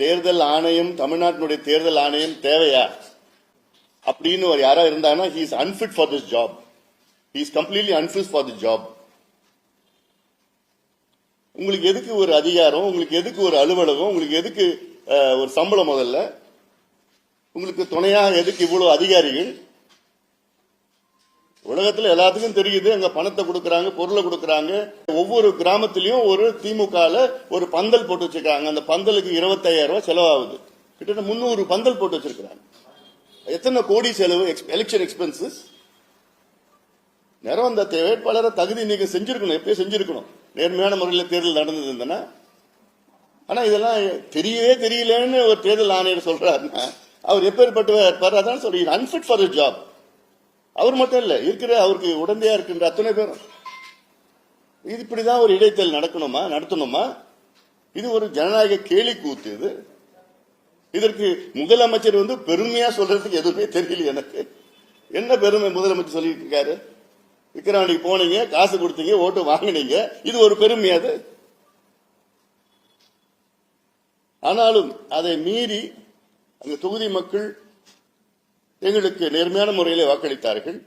தேர்தல் ஆணையம் தமிழ்நாட்டினுடைய தேர்தல் ஆணையம் தேவையா? அப்படின்னு ஒரு யாரா இருந்தாங்கன்னா he is unfit for this job he is completely unfit for this job உங்களுக்கு எதுக்கு ஒரு அதிகாரம்? உங்களுக்கு எதுக்கு ஒரு அலுவலகம்? உங்களுக்கு எதுக்கு ஒரு சம்பளம் முதல்ல? உங்களுக்கு துணையாக எதுக்கு இவ்வளவு அதிகாரிகள்? உலகத்துல எல்லாத்துக்கும் தெரியுது அங்க பணத்தை கொடுக்கறாங்க பொருளை கொடுக்கறாங்க. ஒவ்வொரு கிராமத்திலயும் ஒரு திமுகல ஒரு பந்தல் போட்டு வச்சிருக்காங்க. அந்த பந்தலுக்கு 25000 ரூபாய் செலவாகுது. கிட்டத்தட்ட முந்நூறு பந்தல் போட்டு வச்சிருக்காங்க எத்தனை கோடி செலவு எலெக்ஷன் எக்ஸ்பென்சஸ் நேரம் அந்த தே- வேட்பாளரை தகுதி நீங்க செஞ்சிருக்கணும் எப்பயும் செஞ்சிருக்கணும். நேர்மையான முறையில் தேர்தல் நடந்தது இருந்தனா ஆனா இதெல்லாம் தெரியவே தெரியலன்னு ஒரு தேர்தல் ஆணையர் சொல்றாருன்னா அவர் எப்பேற்பட்டு இருப்பார்? அதான் அன்ஃபிட் ஃபார் ஜாப் அவர் மட்டும் இல்ல இருக்கிற அவருக்கு உடந்தையா இருக்கின்ற அத்தனை பேரும். இது இப்படிதான் ஒரு இடைத்தேர்தல் நடக்கணுமா நடத்தணுமா? இது ஒரு ஜனநாயக கேலி கூத்து இது. இதற்கு முதலமைச்சர் வந்து பெருமையா சொல்றதுக்கு எதுவுமே தெரியல எனக்கு. என்ன பெருமை முதலமைச்சர் சொல்லிட்டு இருக்காரு? விக்கிரவாண்டிக்கு போனீங்க காசு கொடுத்தீங்க ஓட்டு வாங்கினீங்க. இது ஒரு பெருமை அது. ஆனாலும் அதை மீறி அந்த தொகுதி மக்கள் எங்களுக்கு நேர்மையான முறையில் வாக்களித்தார்கள்.